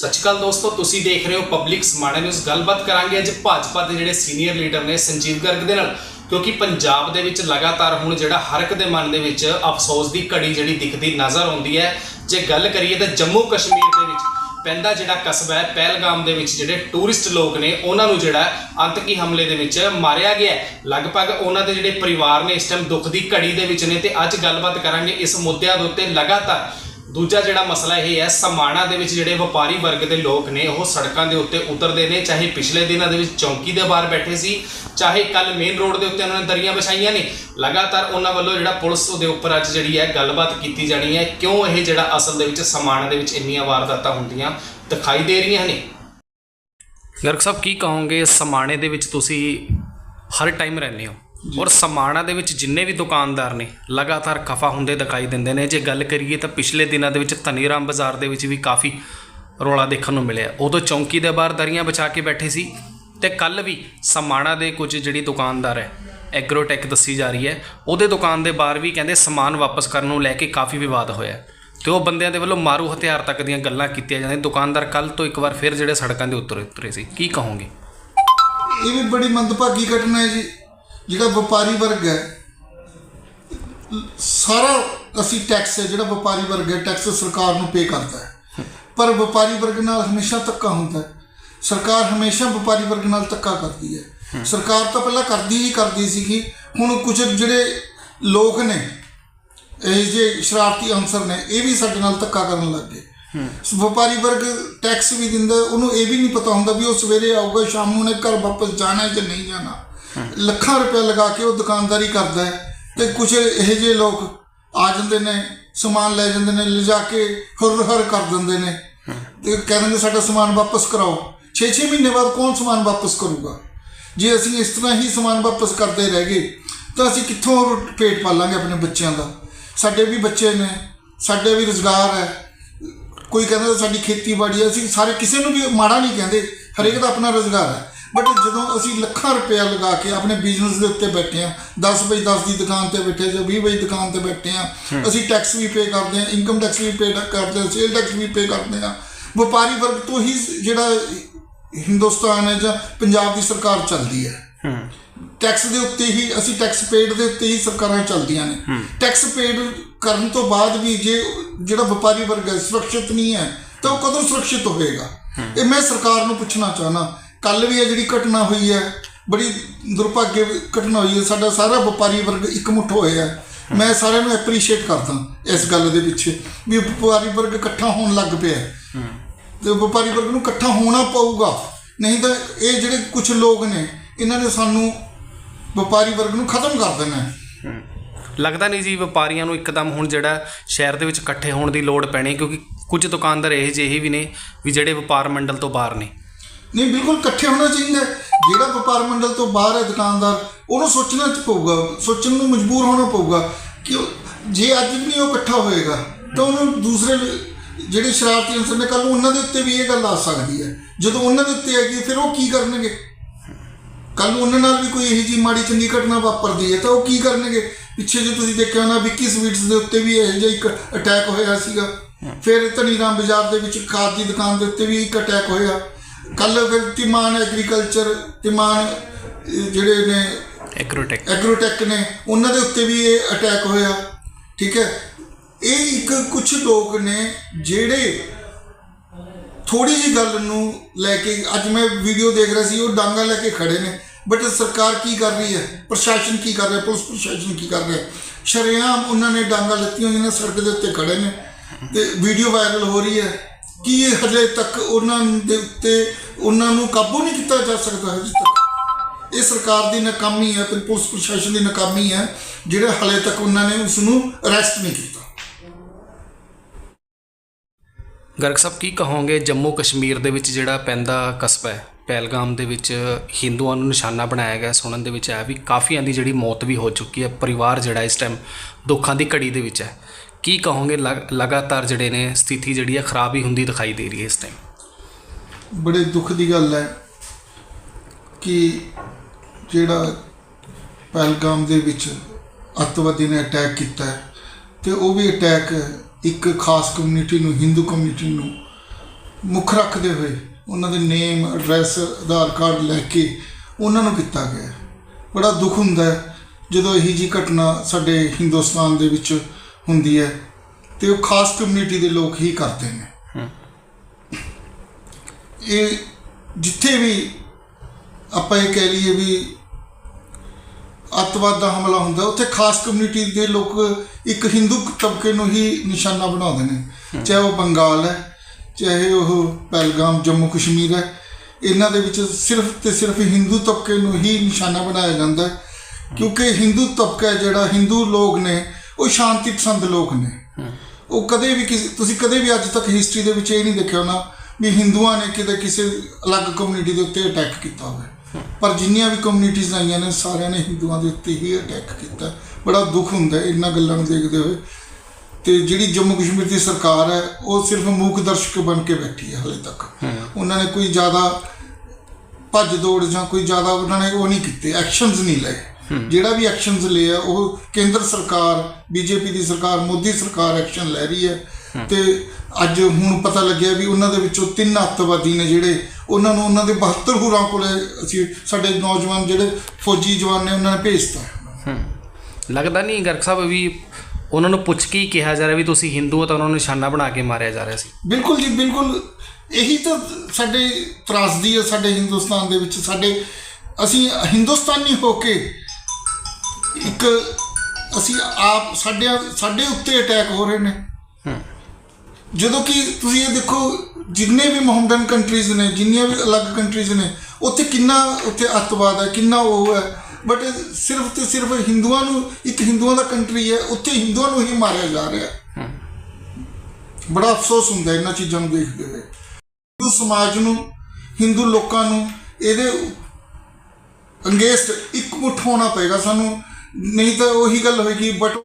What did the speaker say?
ਸਤਿ ਸ਼੍ਰੀ ਅਕਾਲ ਦੋਸਤੋ, ਤੁਸੀਂ ਦੇਖ ਰਹੇ ਹੋ ਪਬਲਿਕ ਸਮਾਣਾ ਨਿਊਜ਼ ਗੱਲਬਾਤ ਕਰਾਂਗੇ ਅੱਜ ਭਾਜਪਾ ਦੇ ਜਿਹੜੇ ਸੀਨੀਅਰ ਲੀਡਰ ਨੇ ਸੰਜੀਵ ਗਰਗ ਦੇ ਨਾਲ, ਕਿਉਂਕਿ ਪੰਜਾਬ ਦੇ ਵਿੱਚ ਲਗਾਤਾਰ ਹੁਣ ਜਿਹੜਾ ਹਰ ਇੱਕ ਦੇ ਮਨ ਦੇ ਵਿੱਚ ਅਫਸੋਸ ਦੀ ਘੜੀ ਜਿਹੜੀ ਦਿਖਦੀ ਨਜ਼ਰ ਆਉਂਦੀ ਹੈ। ਜੇ ਗੱਲ ਕਰੀਏ ਤਾਂ ਜੰਮੂ ਕਸ਼ਮੀਰ ਦੇ ਵਿੱਚ ਪੈਂਦਾ ਜਿਹੜਾ ਕਸਬਾ ਹੈ, ਪਹਿਲਗਾਮ ਦੇ ਵਿੱਚ ਜਿਹੜੇ ਟੂਰਿਸਟ ਲੋਕ ਨੇ, ਉਹਨਾਂ ਨੂੰ ਜਿਹੜਾ ਅੰਤਕੀ ਹਮਲੇ ਦੇ ਵਿੱਚ ਮਾਰਿਆ ਗਿਆ ਲਗਭਗ ਉਹਨਾਂ ਦੇ ਜਿਹੜੇ ਪਰਿਵਾਰ ਨੇ ਇਸ ਟਾਈਮ ਦੁੱਖ ਦੀ ਘੜੀ ਦੇ ਵਿੱਚ ਨੇ ਤੇ ਅੱਜ ਗੱਲਬਾਤ ਕਰਾਂਗੇ ਇਸ ਮੁੱਦਿਆਂ ਦੇ ਉੱਤੇ। ਲਗਾਤਾਰ ਦੂਜਾ ਜਿਹੜਾ ਮਸਲਾ ਇਹ ਹੈ, ਸਮਾਣਾ ਦੇ ਵਿੱਚ ਜਿਹੜੇ ਵਪਾਰੀ ਵਰਗ ਦੇ ਲੋਕ ਨੇ, ਉਹ ਸੜਕਾਂ ਦੇ ਉੱਤੇ ਉਤਰਦੇ ਨੇ। ਚਾਹੇ ਪਿਛਲੇ ਦਿਨਾਂ ਦੇ ਵਿੱਚ ਚੌਂਕੀ ਦੇ ਬਾਹਰ ਬੈਠੇ ਸੀ, ਚਾਹੇ ਕੱਲ ਮੇਨ ਰੋਡ ਦੇ ਉੱਤੇ ਉਹਨਾਂ ਨੇ ਦਰੀਆਂ ਵਿਛਾਈਆਂ ਨੇ, ਲਗਾਤਾਰ ਉਹਨਾਂ ਵੱਲੋਂ ਜਿਹੜਾ ਪੁਲਿਸ ਦੇ ਉੱਪਰ ਅੱਜ ਜਿਹੜੀ ਹੈ ਗੱਲਬਾਤ ਕੀਤੀ ਜਾਣੀ ਹੈ। ਕਿਉਂ ਇਹ ਜਿਹੜਾ ਅਸਲ ਦੇ ਵਿੱਚ ਸਮਾਣਾ ਦੇ ਵਿੱਚ ਇੰਨੀਆਂ ਵਾਰਦਾਤਾਂ ਹੁੰਦੀਆਂ ਦਿਖਾਈ ਦੇ ਰਹੀਆਂ ਨੇ? ਗਰਗ ਸਾਹਿਬ, ਕੀ ਕਹੋਗੇ, ਸਮਾਣੇ ਦੇ ਵਿੱਚ ਤੁਸੀਂ ਹਰ ਟਾਈਮ ਰਹਿੰਦੇ ਹੋ? ਔਰ ਸਮਾਣਾ ਦੇ ਵਿੱਚ ਜਿੰਨੇ ਵੀ ਦੁਕਾਨਦਾਰ ਨੇ ਲਗਾਤਾਰ ਖਫਾ ਹੁੰਦੇ ਦਿਖਾਈ ਦਿੰਦੇ ਨੇ। ਜੇ ਗੱਲ ਕਰੀਏ ਤਾਂ ਪਿਛਲੇ ਦਿਨਾਂ ਦੇ ਵਿੱਚ ਧਨੀਰਾਮ ਬਾਜ਼ਾਰ ਦੇ ਵਿੱਚ ਵੀ ਕਾਫੀ ਰੌਲਾ ਦੇਖਣ ਨੂੰ ਮਿਲਿਆ। ਉਦੋਂ ਚੌਂਕੀ ਦੇ ਬਾਹਰ ਦਰੀਆਂ ਵਿਛਾ ਕੇ ਬੈਠੇ ਸੀ ਤੇ ਕੱਲ ਵੀ ਸਮਾਣਾ ਦੇ ਕੁਝ ਜਿਹੜੀ ਦੁਕਾਨਦਾਰ ਹੈ ਐਗਰੋਟੈਕ ਦੱਸੀ ਜਾ ਰਹੀ ਹੈ ਉਹਦੇ ਦੁਕਾਨ ਦੇ ਬਾਹਰ ਵੀ ਕਹਿੰਦੇ ਸਮਾਨ ਵਾਪਸ ਕਰਨ ਨੂੰ ਲੈ ਕੇ ਕਾਫੀ ਵਿਵਾਦ ਹੋਇਆ। ਤੇ ਉਹ ਬੰਦਿਆਂ ਦੇ ਵੱਲੋਂ ਮਾਰੂ ਹਥਿਆਰ ਤੱਕ ਦੀਆਂ ਗੱਲਾਂ ਕੀਤੀਆਂ ਜਾਂਦੀਆਂ ਦੁਕਾਨਦਾਰ ਕੱਲ ਤੋਂ ਇੱਕ ਵਾਰ ਫਿਰ ਜਿਹੜੇ ਸੜਕਾਂ ਦੇ ਉੱਤਰ ਉਤਰੇ ਸੀ। ਕੀ ਕਹੋਗੇ? ਇਹ ਵੀ ਬੜੀ ਮੰਦਭਾਗੀ ਘਟਨਾ ਹੈ ਜੀ। ਜਿਹੜਾ ਵਪਾਰੀ ਵਰਗ ਹੈ ਸਾਰਾ ਅਸੀਂ ਟੈਕਸ ਹੈ ਜਿਹੜਾ ਵਪਾਰੀ ਵਰਗ ਹੈ ਟੈਕਸ ਸਰਕਾਰ ਨੂੰ ਪੇ ਕਰਦਾ ਹੈ। ਪਰ ਵਪਾਰੀ ਵਰਗ ਨਾਲ ਹਮੇਸ਼ਾ ਧੱਕਾ ਹੁੰਦਾ ਹੈ। ਸਰਕਾਰ ਹਮੇਸ਼ਾ ਵਪਾਰੀ ਵਰਗ ਨਾਲ ਧੱਕਾ ਕਰਦੀ ਹੈ। ਸਰਕਾਰ ਤਾਂ ਪਹਿਲਾਂ ਕਰਦੀ ਹੀ ਕਰਦੀ ਸੀਗੀ। ਹੁਣ ਕੁਝ ਜਿਹੜੇ ਲੋਕ ਨੇ ਇਹ ਜੇ ਸ਼ਰਾਰਤੀ ਅਨਸਰ ਨੇ ਇਹ ਵੀ ਸਾਡੇ ਨਾਲ ਧੱਕਾ ਕਰਨ ਲੱਗ ਗਏ। ਵਪਾਰੀ ਵਰਗ ਟੈਕਸ ਵੀ ਦਿੰਦਾ ਉਹਨੂੰ ਇਹ ਵੀ ਨਹੀਂ ਪਤਾ ਹੁੰਦਾ ਵੀ ਉਹ ਸਵੇਰੇ ਆਊਗਾ ਸ਼ਾਮ ਨੂੰ ਨੇ ਘਰ ਵਾਪਸ ਜਾਣਾ ਹੈ ਜਾਂ ਨਹੀਂ ਜਾਣਾ। ਲੱਖਾਂ ਰੁਪਏ ਲਗਾ ਕੇ ਉਹ ਦੁਕਾਨਦਾਰੀ ਕਰਦਾ ਹੈ ਤੇ ਕੁਝ ਇਹੋ ਜਿਹੇ ਲੋਕ ਆ ਜਾਂਦੇ ਨੇ, ਸਮਾਨ ਲੈ ਜਾਂਦੇ ਨੇ, ਲਿਜਾ ਕੇ ਹਰ ਹਰ ਕਰ ਦਿੰਦੇ ਨੇ। ਤੇ ਕਹਿੰਦੇ ਨੇ ਸਾਡਾ ਸਮਾਨ ਵਾਪਸ ਕਰਾਓ। 6-6 ਮਹੀਨੇ ਬਾਅਦ ਕੌਣ ਸਮਾਨ ਵਾਪਸ ਕਰੂਗਾ? ਜੇ ਅਸੀਂ ਇਸ ਤਰ੍ਹਾਂ ਹੀ ਸਮਾਨ ਵਾਪਸ ਕਰਦੇ ਰਹਿ ਗਏ, ਤਾਂ ਅਸੀਂ ਕਿੱਥੋਂ ਪੇਟ ਪਾਲਾਂਗੇ ਆਪਣੇ ਬੱਚਿਆਂ ਦਾ? ਸਾਡੇ ਵੀ ਬੱਚੇ ਨੇ, ਸਾਡੇ ਵੀ ਰੁਜ਼ਗਾਰ ਹੈ। ਕੋਈ ਕਹਿੰਦਾ ਸਾਡੀ ਖੇਤੀਬਾੜੀ ਹੈ, ਅਸੀਂ ਸਾਰੇ ਕਿਸੇ ਨੂੰ ਵੀ ਮਾੜਾ ਨਹੀਂ ਕਹਿੰਦੇ, ਹਰੇਕ ਦਾ ਆਪਣਾ ਰੁਜ਼ਗਾਰ ਹੈ। ਬਟ ਜਦੋਂ ਅਸੀਂ ਲੱਖਾਂ ਰੁਪਇਆ ਲਗਾ ਕੇ ਆਪਣੇ ਬਿਜ਼ਨਸ ਦੇ ਉੱਤੇ ਬੈਠੇ ਆ 10 ਬਈ 10 ਦੀ ਦੁਕਾਨ ਤੇ ਬੈਠੇ ਜਾਂ 20 ਬਈ ਦੁਕਾਨ ਤੇ ਬੈਠੇ ਆ ਅਸੀਂ ਟੈਕਸ ਵੀ ਪੇ ਕਰਦੇ ਆ ਇਨਕਮ ਟੈਕਸ ਵੀ ਪੇ ਕਰਦੇ ਆ ਸੇਲ ਟੈਕਸ ਵੀ ਪੇ ਕਰਦੇ ਆ ਵਪਾਰੀ ਵਰਗ ਤੋਂ ਹੀ ਜਿਹੜਾ ਹਿੰਦੁਸਤਾਨ ਹੈ ਜਾਂ ਪੰਜਾਬ ਦੀ ਸਰਕਾਰ ਚੱਲਦੀ ਹੈ। ਟੈਕਸ ਦੇ ਉੱਤੇ ਹੀ ਅਸੀਂ ਟੈਕਸ ਪੇਡ ਦੇ ਉੱਤੇ ਹੀ ਸਰਕਾਰਾਂ ਚੱਲਦੀਆਂ ਨੇ। ਟੈਕਸ ਪੇਡ ਕਰਨ ਤੋਂ ਬਾਅਦ ਵੀ ਜੇ ਜਿਹੜਾ ਵਪਾਰੀ ਵਰਗ ਸੁਰੱਖਿਅਤ ਨਹੀਂ ਹੈ ਤਾਂ ਉਹ ਕਦੋਂ ਸੁਰੱਖਿਅਤ ਹੋਵੇਗਾ? ਇਹ ਮੈਂ ਸਰਕਾਰ ਨੂੰ ਪੁੱਛਣਾ ਚਾਹਨਾ ਕੱਲ ਵੀ ਇਹ ਜਿਹੜੀ ਘਟਨਾ ਹੋਈ ਹੈ ਬੜੀ ਦੁਰਭਾਗਯ ਘਟਨਾ ਹੋਈ ਹੈ ਸਾਡਾ ਸਾਰਾ ਵਪਾਰੀ ਵਰਗ ਇਕਮੁੱਠ ਹੋਇਆ ਹੈ। ਮੈਂ ਸਾਰਿਆਂ ਨੂੰ ਐਪਰੀਸ਼ੀਏਟ ਕਰਦਾ ਇਸ ਗੱਲ ਦੇ ਪਿੱਛੇ ਵੀ ਵਪਾਰੀ ਵਰਗ ਇਕੱਠਾ ਹੋਣ ਲੱਗ ਪਿਆ। ਤੇ ਵਪਾਰੀ ਵਰਗ ਨੂੰ ਇਕੱਠਾ ਹੋਣਾ ਪਊਗਾ। ਨਹੀਂ ਤਾਂ ਇਹ ਜਿਹੜੇ ਕੁਝ ਲੋਕ ਨੇ ਇਹਨਾਂ ਨੇ ਸਾਨੂੰ ਵਪਾਰੀ ਵਰਗ ਨੂੰ ਖਤਮ ਕਰ ਦੇਣਾ ਹੈ। ਲੱਗਦਾ ਨਹੀਂ ਜੀ ਵਪਾਰੀਆਂ ਨੂੰ ਇੱਕਦਮ ਹੁਣ ਜਿਹੜਾ ਸ਼ਹਿਰ ਦੇ ਵਿੱਚ ਇਕੱਠੇ ਹੋਣ ਦੀ ਲੋੜ ਪੈਣੀ ਕਿਉਂਕਿ ਕੁਝ ਦੁਕਾਨਦਾਰ ਇਹ ਜਿਹੇ ਵੀ ਨੇ ਵੀ ਜਿਹੜੇ ਵਪਾਰ ਮੰਡਲ ਤੋਂ ਬਾਹਰ ਨੇ। ਨਹੀਂ ਬਿਲਕੁਲ ਇਕੱਠੇ ਹੋਣਾ ਚਾਹੀਦਾ। ਜਿਹੜਾ ਵਪਾਰ ਮੰਡਲ ਤੋਂ ਬਾਹਰ ਹੈ ਦੁਕਾਨਦਾਰ ਉਹਨੂੰ ਸੋਚਣਾ ਚ ਪਊਗਾ ਸੋਚਣ ਨੂੰ ਮਜਬੂਰ ਹੋਣਾ ਪਊਗਾ ਕਿ ਜੇ ਅੱਜ ਵੀ ਨਹੀਂ ਉਹ ਇਕੱਠਾ ਹੋਏਗਾ ਤਾਂ ਉਹਨੂੰ ਦੂਸਰੇ ਜਿਹੜੇ ਸ਼ਰਾਰਤੀ ਅਨਸਰ ਨੇ ਕੱਲ ਉਹਨਾਂ ਦੇ ਉੱਤੇ ਵੀ ਇਹ ਗੱਲ ਆ ਸਕਦੀ ਹੈ। ਜਦੋਂ ਉਹਨਾਂ ਦੇ ਉੱਤੇ ਆਏਗੀ ਫਿਰ ਉਹ ਕੀ ਕਰਨਗੇ? ਕੱਲ ਨੂੰ ਉਹਨਾਂ ਨਾਲ ਵੀ ਕੋਈ ਇਹੋ ਜਿਹੀ ਮਾੜੀ ਚੰਗੀ ਘਟਨਾ ਵਾਪਰਦੀ ਹੈ ਤਾਂ ਉਹ ਕੀ ਕਰਨਗੇ? ਪਿੱਛੇ ਜੇ ਤੁਸੀਂ ਦੇਖਿਆ ਹੋਣਾ ਵਿੱਕੀ ਸਵੀਟਸ ਦੇ ਉੱਤੇ ਵੀ ਇਹੋ ਜਿਹਾ ਇੱਕ ਅਟੈਕ ਹੋਇਆ ਸੀਗਾ। ਫਿਰ ਧਨੀਰਾਮ ਬਾਜ਼ਾਰ ਦੇ ਵਿੱਚ ਖਾਦ ਦੀ ਦੁਕਾਨ ਦੇ ਉੱਤੇ ਵੀ ਇੱਕ ਅਟੈਕ ਹੋਇਆ। ਕੱਲ ਫਿਰ ਤਿਮਾਨ ਐਗਰੀਕਲਚਰ ਤਿਮਾਨ ਜਿਹੜੇ ਨੇ ਐਗਰੋਟੈਕ ਐਗਰੋਟੈਕ ਨੇ ਉਹਨਾਂ ਦੇ ਉੱਤੇ ਵੀ ਇਹ ਅਟੈਕ ਹੋਇਆ ਠੀਕ ਹੈ? ਇਹ ਇੱਕ ਕੁਝ ਲੋਕ ਨੇ ਜਿਹੜੇ ਥੋੜੀ ਜੀ ਗੱਲ ਨੂੰ ਲੈ ਕੇ ਅੱਜ ਮੈਂ ਵੀਡੀਓ ਦੇਖ ਰਿਹਾ ਸੀ ਉਹ ਡਾਂਗਾ ਲੈ ਕੇ ਖੜੇ ਨੇ। ਬਟ ਸਰਕਾਰ ਕੀ ਕਰ ਰਹੀ ਹੈ? ਪ੍ਰਸ਼ਾਸਨ ਕੀ ਕਰ ਰਿਹਾ? ਪੁਲਿਸ ਪ੍ਰਸ਼ਾਸਨ ਕੀ ਕਰ ਰਿਹਾ? ਸ਼ਰੇਆਮ ਉਹਨਾਂ ਨੇ ਡਾਂਗਾ ਲੱਤੀਆਂ ਹੋਈਆਂ ਨੇ ਸੜਕ ਦੇ ਉੱਤੇ ਖੜੇ ਨੇ। ਤੇ ਵੀਡੀਓ ਵਾਇਰਲ ਹੋ ਰਹੀ ਹੈ। ਕੀ ਇਹ ਹਜੇ ਤੱਕ ਉਹਨਾਂ ਦੇ ਉੱਤੇ ਉਹਨਾਂ ਨੂੰ ਕਾਬੂ ਨਹੀਂ ਕੀਤਾ ਜਾ ਸਕਦਾ ਹਜੇ ਤੱਕ? ਇਹ ਸਰਕਾਰ ਦੀ ਨਾਕਾਮੀ ਹੈ ਤੇ ਪੁਲਿਸ ਪ੍ਰਸ਼ਾਸਨ ਦੀ ਨਾਕਾਮੀ ਹੈ, ਜਿਹੜਾ ਹਲੇ ਤੱਕ ਉਹਨਾਂ ਨੇ ਉਸ ਨੂੰ ਅਰੈਸਟ ਨਹੀਂ ਕੀਤਾ। ਗਰਗ ਸਾਹਿਬ, ਕੀ ਕਹੋਗੇ ਜੰਮੂ ਕਸ਼ਮੀਰ ਦੇ ਵਿੱਚ ਜਿਹੜਾ ਪੈਂਦਾ ਕਸਬਾ ਹੈ? ਪਹਿਲਗਾਮ ਦੇ ਵਿੱਚ ਹਿੰਦੂਆਂ ਨੂੰ ਨਿਸ਼ਾਨਾ ਬਣਾਇਆ ਗਿਆ, ਸੁਣਨ ਦੇ ਵਿੱਚ ਆਇਆ ਵੀ ਕਾਫੀਆਂ ਦੀ ਜਿਹੜੀ ਮੌਤ ਵੀ ਹੋ ਚੁੱਕੀ ਹੈ, ਪਰਿਵਾਰ ਜਿਹੜਾ ਇਸ ਟਾਈਮ ਦੁੱਖਾਂ ਦੀ ਘੜੀ ਦੇ ਵਿੱਚ ਹੈ। ਕੀ ਕਹੋਗੇ ਲਗ- ਲਗਾਤਾਰ ਜਿਹੜੇ ਨੇ ਸਥਿਤੀ ਜਿਹੜੀ ਹੈ ਖਰਾਬ ਹੀ ਹੁੰਦੀ ਦਿਖਾਈ ਦੇ ਰਹੀ ਹੈ ਇਸ ਟਾਈਮ ਬੜੇ ਦੁੱਖ ਦੀ ਗੱਲ ਹੈ ਕਿ ਜਿਹੜਾ ਪਹਿਲਗਾਮ ਦੇ ਵਿੱਚ ਅੱਤਵਾਦੀ ਨੇ ਅਟੈਕ ਕੀਤਾ ਹੈ ਤੇ ਉਹ ਵੀ ਅਟੈਕ ਇੱਕ ਖਾਸ ਕਮਿਊਨਿਟੀ ਨੂੰ ਹਿੰਦੂ ਕਮਿਊਨਿਟੀ ਨੂੰ ਮੁੱਖ ਰੱਖਦੇ ਹੋਏ ਉਹਨਾਂ ਦੇ ਨੇਮ ਐਡਰੈਸ ਆਧਾਰ ਕਾਰਡ ਲੈ ਕੇ ਉਹਨਾਂ ਨੂੰ ਕੀਤਾ ਗਿਆ ਬੜਾ ਦੁੱਖ ਹੁੰਦਾ ਜਦੋਂ ਇਹੀ ਜੀ ਘਟਨਾ ਸਾਡੇ ਹਿੰਦੁਸਤਾਨ ਦੇ ਵਿੱਚ ਹੁੰਦੀ ਹੈ ਤੇ ਉਹ ਖਾਸ ਕਮਿਊਨਿਟੀ ਦੇ ਲੋਕ ਹੀ ਕਰਦੇ ਨੇ। ਇਹ ਜਿੱਥੇ ਵੀ ਆਪਾਂ ਇਹ ਕਹਿ ਲਈਏ ਵੀ ਅੱਤਵਾਦ ਦਾ ਹਮਲਾ ਹੁੰਦਾ ਉੱਥੇ ਖਾਸ ਕਮਿਊਨਿਟੀ ਦੇ ਲੋਕ ਇੱਕ ਹਿੰਦੂ ਤਬਕੇ ਨੂੰ ਹੀ ਨਿਸ਼ਾਨਾ ਬਣਾਉਂਦੇ ਨੇ। ਚਾਹੇ ਉਹ ਬੰਗਾਲ ਹੈ ਚਾਹੇ ਉਹ ਪਹਿਲਗਾਮ ਜੰਮੂ ਕਸ਼ਮੀਰ ਹੈ ਇਹਨਾਂ ਦੇ ਵਿੱਚ ਸਿਰਫ ਤੇ ਸਿਰਫ ਹਿੰਦੂ ਤਬਕੇ ਨੂੰ ਹੀ ਨਿਸ਼ਾਨਾ ਬਣਾਇਆ ਜਾਂਦਾ ਹੈ। ਕਿਉਂਕਿ ਹਿੰਦੂ ਤਬਕਾ ਜਿਹੜਾ ਹਿੰਦੂ ਲੋਕ ਨੇ ਉਹ ਸ਼ਾਂਤੀ ਪਸੰਦ ਲੋਕ ਨੇ। ਉਹ ਕਦੇ ਵੀ ਕਿਸੇ, ਤੁਸੀਂ ਕਦੇ ਵੀ ਅੱਜ ਤੱਕ ਹਿਸਟਰੀ ਦੇ ਵਿੱਚ ਇਹ ਨਹੀਂ ਦੇਖਿਆ ਹੋਣਾ ਵੀ ਹਿੰਦੂਆਂ ਨੇ ਕਿਤੇ ਕਿਸੇ ਅਲੱਗ ਕਮਿਊਨਿਟੀ ਦੇ ਉੱਤੇ ਅਟੈਕ ਕੀਤਾ ਹੋਵੇ। ਪਰ ਜਿੰਨੀਆਂ ਵੀ ਕਮਿਊਨਿਟੀਆਂ ਆਈਆਂ ਨੇ, ਸਾਰਿਆਂ ਨੇ ਹਿੰਦੂਆਂ ਦੇ ਉੱਤੇ ਹੀ ਅਟੈਕ ਕੀਤਾ। ਬੜਾ ਦੁੱਖ ਹੁੰਦਾ ਇਹਨਾਂ ਗੱਲਾਂ ਨੂੰ ਦੇਖਦੇ ਹੋਏ। ਤੇ ਜਿਹੜੀ ਜੰਮੂ ਕਸ਼ਮੀਰ ਦੀ ਸਰਕਾਰ ਹੈ, ਉਹ ਸਿਰਫ ਮੂਕ ਦਰਸ਼ਕ ਬਣ ਕੇ ਬੈਠੀ ਹੈ ਹਲੇ ਤੱਕ। ਉਹਨਾਂ ਨੇ ਕੋਈ ਜ਼ਿਆਦਾ ਭੱਜ ਦੌੜ ਜਾਂ ਕੋਈ ਜ਼ਿਆਦਾ ਉਹਨਾਂ ਨੇ ਉਹ ਨਹੀਂ ਕੀਤੇ ਐਕਸ਼ਨਸ ਨਹੀਂ ਲਏ। ਜਿਹੜਾ ਵੀ ਐਕਸ਼ਨਸ ਲਿਆ ਉਹ ਕੇਂਦਰ ਸਰਕਾਰ ਬੀਜੇਪੀ ਦੀ ਸਰਕਾਰ ਮੋਦੀ ਸਰਕਾਰ ਐਕਸ਼ਨ ਲੈ ਰਹੀ ਹੈ। ਤੇ ਅੱਜ ਹੁਣ ਪਤਾ ਲੱਗਿਆ ਵੀ ਉਹਨਾਂ ਦੇ ਵਿੱਚੋਂ ਤਿੰਨ ਅੱਤਵਾਦੀ ਨੇ ਜਿਹੜੇ ਉਹਨਾਂ ਨੂੰ ਉਹਨਾਂ ਦੇ 72 ਹੁਰਾਂ ਕੋਲੇ ਅਸੀਂ ਸਾਡੇ ਨੌਜਵਾਨ ਜਿਹੜੇ ਫੌਜੀ ਜਵਾਨ ਨੇ ਉਹਨਾਂ ਨੇ ਭੇਜਤਾ। ਲੱਗਦਾ ਨਹੀਂ ਗਰਗ ਸਾਹਿਬ ਵੀ ਉਹਨਾਂ ਨੂੰ ਪੁੱਛ ਕੇ ਕਿਹਾ ਜਾ ਰਿਹਾ ਵੀ ਤੁਸੀਂ ਹਿੰਦੂ ਹੋ ਤਾਂ ਉਹਨਾਂ ਨੂੰ ਨਿਸ਼ਾਨਾ ਬਣਾ ਕੇ ਮਾਰਿਆ ਜਾ ਰਿਹਾ ਸੀ। ਬਿਲਕੁਲ ਜੀ ਬਿਲਕੁਲ। ਇਹੀ ਤਾਂ ਸਾਡੇ ਤਰਾਸਦੀ ਹੈ ਸਾਡੇ ਹਿੰਦੁਸਤਾਨ ਦੇ ਵਿੱਚ ਸਾਡੇ ਅਸੀਂ ਹਿੰਦੁਸਤਾਨੀ ਹੋ ਕੇ ਇੱਕ ਅਸੀਂ ਆਪ ਸਾਡੇ ਸਾਡੇ ਉੱਤੇ ਅਟੈਕ ਹੋ ਰਹੇ ਨੇ। ਜਦੋਂ ਕਿ ਤੁਸੀਂ ਇਹ ਦੇਖੋ ਜਿੰਨੇ ਵੀ ਮੁਹੰਮਦਨ ਕੰਟਰੀਜ਼ ਨੇ ਜਿੰਨੀਆਂ ਵੀ ਅਲੱਗ ਕੰਟਰੀਜ਼ ਨੇ ਉੱਥੇ ਕਿੰਨਾ ਉੱਥੇ ਅੱਤਵਾਦ ਹੈ ਕਿੰਨਾ ਉਹ ਹੈ। ਬਟ ਸਿਰਫ ਤੇ ਸਿਰਫ ਹਿੰਦੂਆਂ ਨੂੰ ਇੱਕ ਹਿੰਦੂਆਂ ਦਾ ਕੰਟਰੀ ਹੈ ਉੱਥੇ ਹਿੰਦੂਆਂ ਨੂੰ ਹੀ ਮਾਰਿਆ ਜਾ ਰਿਹਾ ਹੈ। ਬੜਾ ਅਫਸੋਸ ਹੁੰਦਾ ਇਹਨਾਂ ਚੀਜ਼ਾਂ ਨੂੰ ਦੇਖਦੇ ਹੋਏ। ਹਿੰਦੂ ਸਮਾਜ ਨੂੰ ਹਿੰਦੂ ਲੋਕਾਂ ਨੂੰ ਇਹਦੇ ਅੰਗੇਸਟ ਇੱਕ ਮੁੱਠ ਹੋਣਾ ਪਏਗਾ ਸਾਨੂੰ। ਨਹੀਂ ਤਾਂ ਉਹੀ ਗੱਲ ਹੋਏਗੀ ਬਟ